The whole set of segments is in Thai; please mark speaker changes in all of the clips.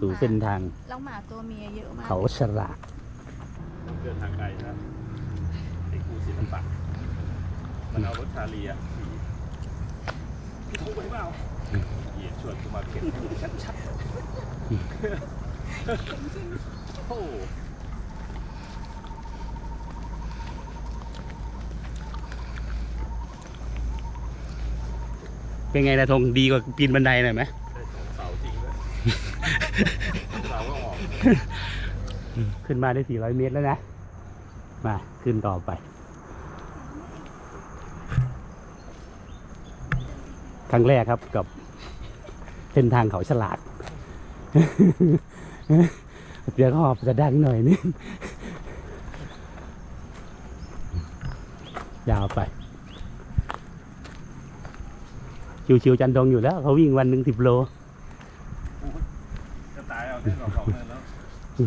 Speaker 1: สู่เส้นทาง
Speaker 2: แล้วหมาตัวเมียเยอะมาก
Speaker 1: เขาฉลาก
Speaker 3: เดินทางไกลนะไอ้ครูศิลปะมันเอารถชาลีอะขี่พี่ทุกไปเปล่าเหยียดชวนกูมาเก็บให้ดูชัดๆโอ้โห
Speaker 1: เป็นไงนะธงดีกว่าปีนบันไดหน่อยไหม ขึ้นมาได้ 400 เมตรแล้วนะ มา ขึ้นต่อไป ครั้งแรกครับกับเส้นทางเขาฉลาดเดี๋ยวหอบจะดังหน่อยนึงยาวไป ชิวๆจันดงอยู่แล้ว เขาวิ่งวันหนึ่งสิบโล
Speaker 3: จะตายเอาที่เราสองเนินแล้ว
Speaker 1: นี่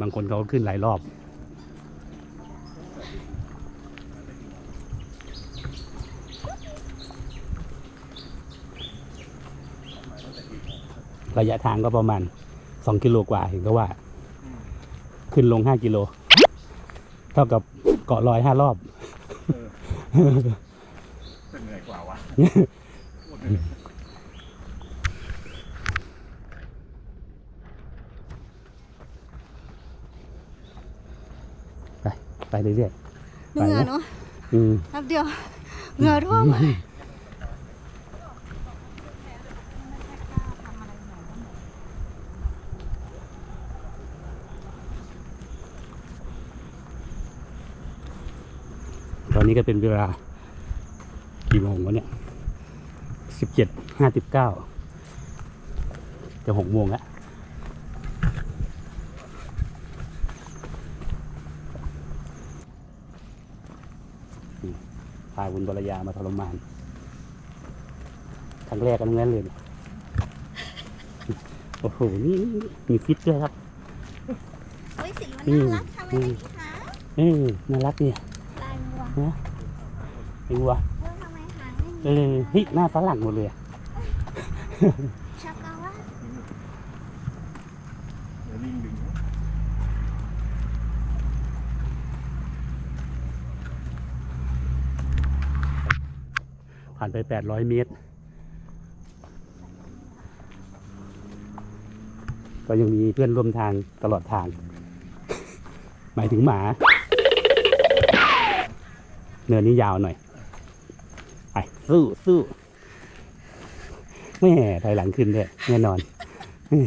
Speaker 1: บางคนเขาขึ้นหลายรอบ ระยะทางก็ประมาณสองกิโลกว่าเห็นก็ว่า ขึ้นลงห้ากิโล เท่ากับเกาะลอยห้ารอบ
Speaker 3: จะเหนื่อยกว่าวะ
Speaker 1: ไป ไปเรื่อย
Speaker 2: เหงื่อเนาะ
Speaker 1: ๆอืม
Speaker 2: แป๊บเดียวเหงื่อท่วมเลย
Speaker 1: นนี้ก็เป็นเวลากี่โมงวะเนี่ยสิบเจ็ดห้าสิบเก้าจะหกโมงแล้วนี่พาคุณบรยามาทรมานครั้งแรกกันงั้นเลยเนี่ยโอ้โหนี่นี่นี่มีฟิตด้วยครับ
Speaker 2: เฮ้ยสีมัน
Speaker 1: อื
Speaker 2: น่ามรักทำไม
Speaker 1: อืม
Speaker 2: ไม่ดีคะ
Speaker 1: เออน่ารักเนี่ย
Speaker 2: ลายวัว
Speaker 1: ไอ้วัว
Speaker 2: เออทำไมหางไม่
Speaker 1: เอ
Speaker 2: มี
Speaker 1: อเฮ้ยหน้าฝรั่งหมดเลยอะ
Speaker 2: ชักกาว่า
Speaker 3: เดี๋ยวลิงดึง
Speaker 1: ผ่านไปแปดร้อยเมตร ก็ยังมีเพื่อนร่วมทางตลอดทาง หมายถึงหมา เนินนี้ยาวหน่อย ไปสู้สู้แม่ถอยหลังขึ้นด้วยแน่นอนแม่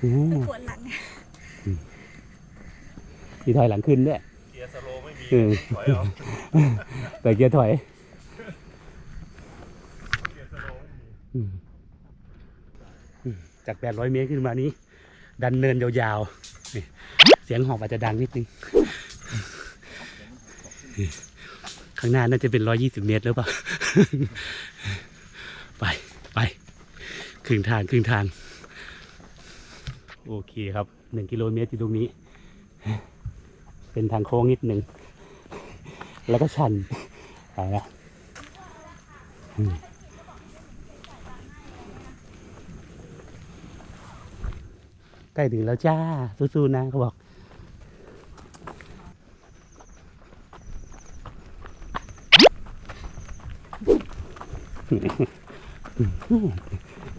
Speaker 1: แม่
Speaker 2: ปวดหลัง
Speaker 1: มีถอยหลังขึ้นด้วย
Speaker 3: เกียร์สโลว์ไม่มี
Speaker 1: เออ
Speaker 3: ถอยเอา
Speaker 1: แต่เกียร์ถอย
Speaker 3: เกียร์สโลว์ไม่มี
Speaker 1: อืมอืมจาก800เมตรขึ้นมานี้ ดันเนินยาวๆนี่เสียงหอบอาจจะดังนิดนึง ข้างหน้าน่าจะเป็น120เมตรหรือเปล่า ไปไปครึ่งทางครึ่งทาง โอเคครับ1กิโลเมตรอยู่ตรงนี้ เป็นทางโค้งนิดหนึ่ง แล้วก็ชันไปละใกล้ถึงแล้วจ้าสู้ๆนะเขาบอก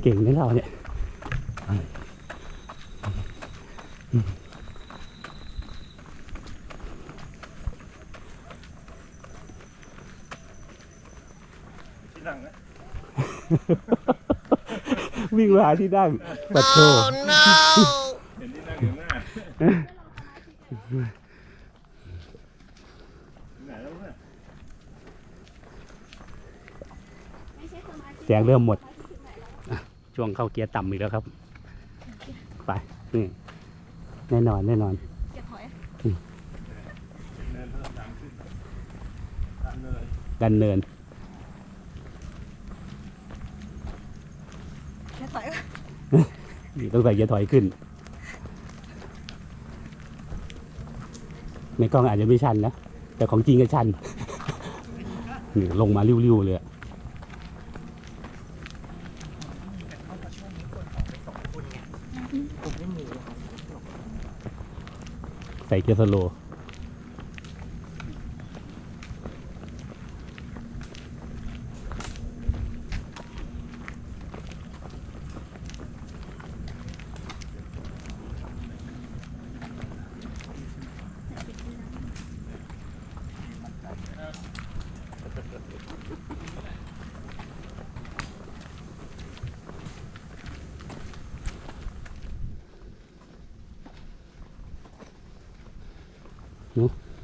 Speaker 1: เก่งนะเราเนี่ย
Speaker 3: ที่นั่งนะ
Speaker 1: วิ่งมาหาที่นั่งปัดโท
Speaker 3: เห็นที่นั่งอยู่หน้าไหนแล้วเนี่ย
Speaker 1: เสียงเริ่มหมดอะ ช่วงเข้าเกียร์ต่ำอีกแล้วครับ ไปนี่แน่นอนแน่นอน
Speaker 2: เก็บถอย
Speaker 3: เนินเพิ่มทางขึ้นตามเนิน
Speaker 1: ดันเนิน
Speaker 2: เก็บถอย
Speaker 1: นี่ต้องใส่เกียร์ถอยขึ้น ในกล้องอาจจะไม่ชันนะ แต่ของจริงก็ชันนี่ลงมาริ้วๆเลยอะ
Speaker 4: เข้ามาช่วงนี้คนออกไปสองคนไงผมไม่มีครับ
Speaker 1: ใส่เกียร์สโลว์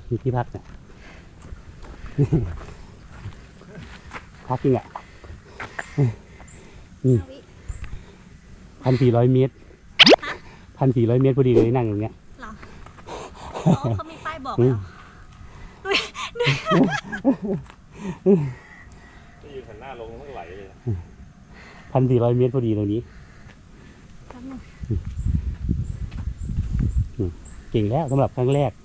Speaker 1: มีที่พักเนี่ยพักจริงอะนี่พันสี่ร้อยเมตรพันสี่ร้อยเมตรพอดีเลยนั่งอย่างเงี้ย
Speaker 2: เหรออ๋อเขามีป้ายบอก
Speaker 1: อื
Speaker 2: แล้ว
Speaker 1: ม
Speaker 3: จะยืนหันหน้าลงต้องไหลเลย
Speaker 1: พันสี่ร้อยเมตรพอดีตรงนี้
Speaker 2: แป๊บนึง
Speaker 1: เก่งแล้วสำหรับครั้งแรก
Speaker 2: ห่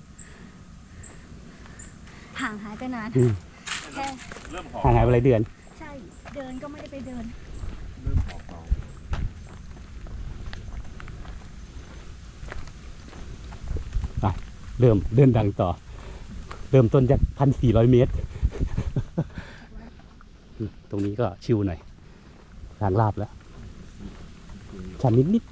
Speaker 2: างหายไปนาน
Speaker 1: อืม
Speaker 2: แค่
Speaker 3: เริ่มหอม
Speaker 1: ห่างหายไปหลายเดือน
Speaker 2: ใช่ เดินก็ไม่ได้ไปเดิน
Speaker 3: เริ่มหอมเบา
Speaker 1: เริ่มเดินดังต่อ เริ่มต้นจากพันสี่ร้อยเมตร ตรงนี้ก็ชิวหน่อย ทางลาบแล้วชันนิดนิดๆ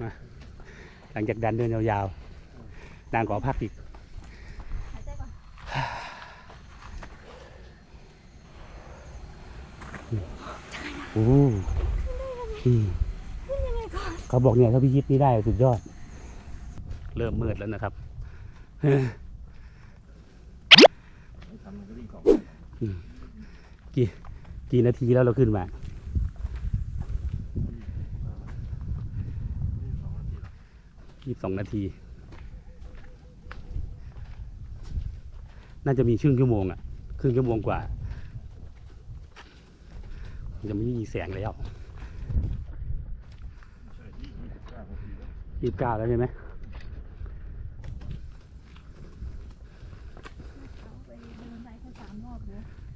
Speaker 1: มา หลังจากดันเดินยาวๆนางขอพักอีก
Speaker 2: หายใจก่อน
Speaker 1: โอ้อืม
Speaker 2: ขึ้นยังไงก่อน
Speaker 1: เขาบอกเนี่ยถ้าพี่ยิบนี่ได้สุดยอด เริ่มมืดแล้วนะครับ
Speaker 3: ทำมันก็วิ่งของ
Speaker 1: กี่นาทีแล้วเราขึ้นมา ยี่สิบสองนาที น่าจะมีครึ่งชั่วโมงอะครึ่งชั่วโมงกว่าจะไม่มีแสงแล้ว
Speaker 3: ยี่สิบเก้าแล้ว
Speaker 1: ใช่ไหม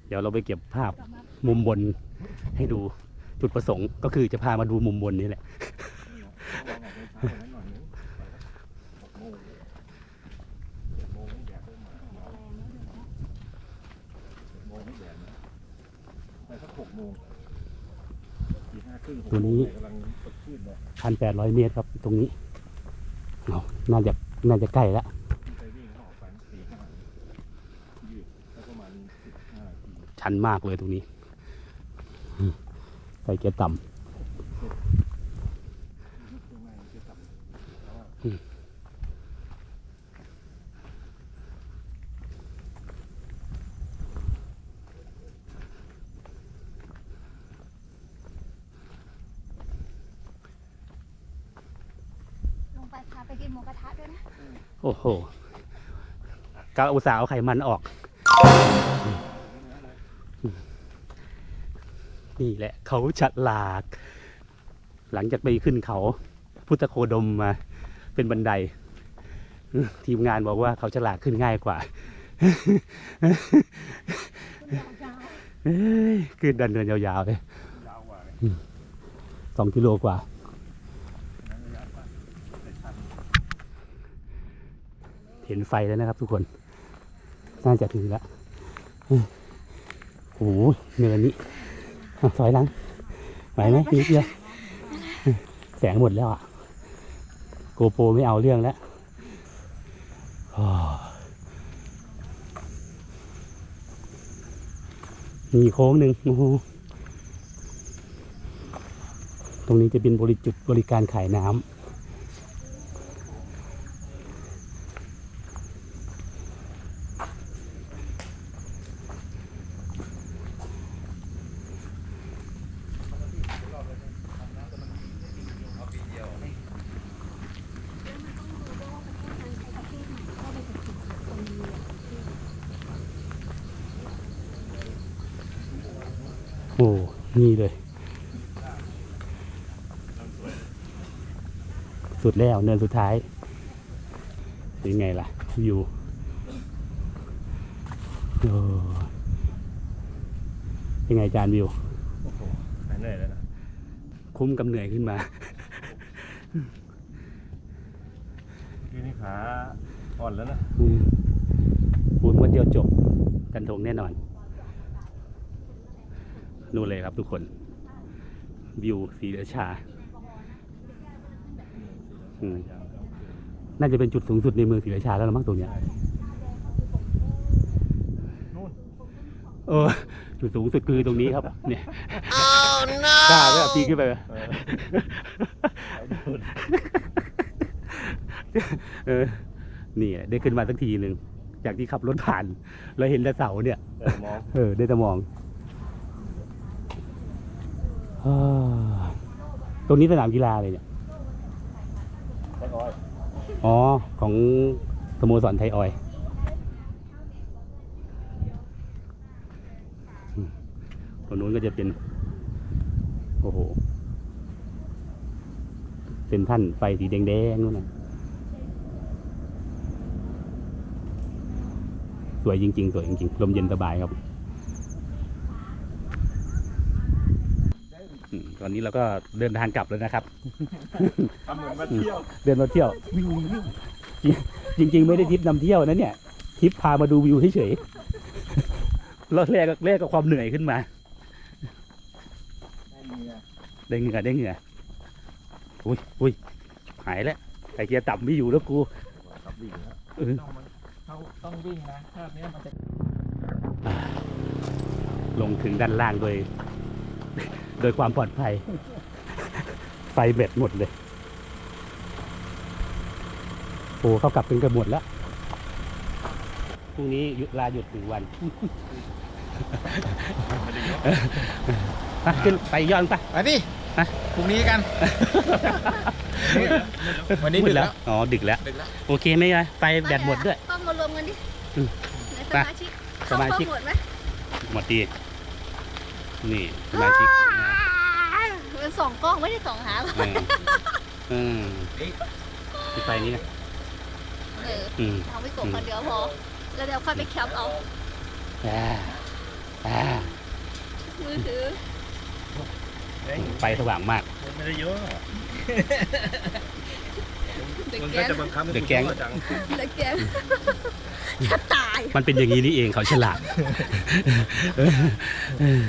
Speaker 2: เดี๋ย
Speaker 1: วเราไปเก็บภาพ
Speaker 2: มุ
Speaker 1: มบนให้ดูจุดประสงค์ก็คือจะพามาดูมุมบนนี่แหละ
Speaker 3: ลองออกไปช้ากว่านั้นหน่อยนึงหกโมงเจ็ดโมงนี่แดดเริ่มมาเจ็ดโมงนี่แดดนะไปสักหกโมงสี่ห้าครึ่งหก
Speaker 1: ตัวนี้
Speaker 3: โมงเยกำลังสดชื่นเลย
Speaker 1: พันแปดร้อยเมตรครับตรงนี้เอาน่าจะน่าจะใกล้แล้วชันมากเลยตรงนี้ใส่เกียร์ต่ำ
Speaker 3: วงแรกมันจะต่ำแล้วว่า
Speaker 2: ลง ไปกินหมูกระทะด้วยนะ
Speaker 1: โอ้โหกาอุตสาห์เอาไขมันออก นี่แหละ เขาฉลาด หลังจากไปขึ้นเขา พุทธโคดมมา เป็นบันได ทีมงานบอกว่าเขาฉลาดขึ้นง่ายกว่าเอ้ยขึ้นดันเดินยาวๆเลย
Speaker 3: ยาวกว่าเลย
Speaker 1: สองกิโลกว่า
Speaker 3: นั้นระยะสั้นแต่ชัน
Speaker 1: เห็นไฟแล้วนะครับ ทุกคน น่าจะถึงแล้วโอ้โหเนินนี้อะถอยหลังไหวไหมนิดเดียวแสงหมดแล้วอะ โกโปรไม่เอาเรื่องแล้วอ้อมีโค้งหนึ่งโอ้โหตรงนี้จะเป็นบริจุดบริการขายน้ำ โอ้นี่เลย สุดแล้วเนินสุดท้ายเป็นไงล่ะวิวโอ้เป็นไงจานวิว
Speaker 3: โอ้โหหายเหนื่อยแล้วนะ
Speaker 1: คุ้มกำเหนื่อยขึ้นมา
Speaker 3: พี่นี่ขาอ่อนแล้วนะ
Speaker 1: อืมปูนวันเดียวจบกันทงแน่นอน นู่นเลยครับทุกคนวิวสีราชาอืมน่าจะเป็นจุดสูงสุดในเมืองศรีราชาแล้วละมั้งตรงเนี้ย
Speaker 3: นู่น
Speaker 1: เออจุดสูงสุดคือตรงนี้ครับ เนี่ยกล้าไหมอะพี่ขึ้นไปไหม
Speaker 3: เออเอาดูด
Speaker 1: เออนี่แหละได้ขึ้นมาสักทีหนึ่งจากที่ขับรถผ่านแล้วเห็นแต่เสาเนี่ย
Speaker 3: เออมอง
Speaker 1: เออได้แต่มองอ่า ตรงนี้สนามกีฬาเลยเนี่ย
Speaker 3: ไอ้อ้อย
Speaker 1: อ๋อ ของสโมสรไทยออยล์อืมตรงนู้นก็จะเป็น โอ้โหเป็นท่านไฟสีแดงๆนู่นนะสวยจริง ๆ สวยจริงๆ ลมเย็นสบายครับ อืมตอนนี้เราก็เดินทางกลับแล้วนะครับ
Speaker 3: ทำเหมือนมาเที่ยว
Speaker 1: เดินมาเที่ยว จริง ๆ ไม่ได้ทริปนำเที่ยวนะเนี่ยทริปพามาดูวิวเฉยๆแล้วแรกแรกกับความเหนื่อยขึ้นมาได้เหงื่อได้เหงื่ออุ้ยอุ้ยหายแล้วไอเกียร์ต่ำไม่อยู่แล้วกู
Speaker 3: ขับวิ่งนะ
Speaker 1: เออ
Speaker 4: ต้องมันเขาต้องวิ่งนะภาพเนี้ยมันจะ
Speaker 1: ลงถึงด้านล่างโดย โดยความปลอดภัย ไฟเบ็ดหมดเลยโอ้เขากลับเป็นกันหมดแล้ว พรุ่งนี้หยุดลาหยุดหนึ่งวันไปขึ้นไปย้อนไป
Speaker 4: ไปดิ
Speaker 1: ฮะ
Speaker 4: พรุ่งนี้กัน วันนี้
Speaker 1: มื
Speaker 4: ดึ
Speaker 1: ด
Speaker 4: ก
Speaker 1: แล้
Speaker 4: แล้วว
Speaker 1: อ๋อดึกแล้ว
Speaker 4: ดึกแล้ว
Speaker 1: โอเคไหมยายไฟแบตหมดด้วย
Speaker 2: ต้องมารวมกันดิ
Speaker 1: อืม
Speaker 2: ในส
Speaker 1: ไป
Speaker 2: มาชิก
Speaker 1: สมาชิก
Speaker 2: เข้หมดไหม
Speaker 1: หมดดี นี่สมาชิกนะ
Speaker 2: เป็นสองกล้องไม่ได้สองหาง
Speaker 1: เออเออที่ไฟนี้นะ
Speaker 2: เออ
Speaker 1: อืม
Speaker 2: เอาไปกบคนเดียวพอ แล้วเดี๋ยวค่อยไปแคปเอา
Speaker 1: อ่าอ่า
Speaker 2: มือถือ
Speaker 1: ไฟสว่างมาก
Speaker 3: ไม่ได้เยอะ
Speaker 2: เด็ก
Speaker 3: มึง
Speaker 2: แก๊
Speaker 3: ก็
Speaker 2: ง
Speaker 3: จะบังคับให้
Speaker 1: เด็กแก๊ง
Speaker 3: กูช่วยจัง
Speaker 2: เด็กแก๊งแทบตาย
Speaker 1: มันเป็นอย่างนี้นี่เองเขาฉลาดเออเออ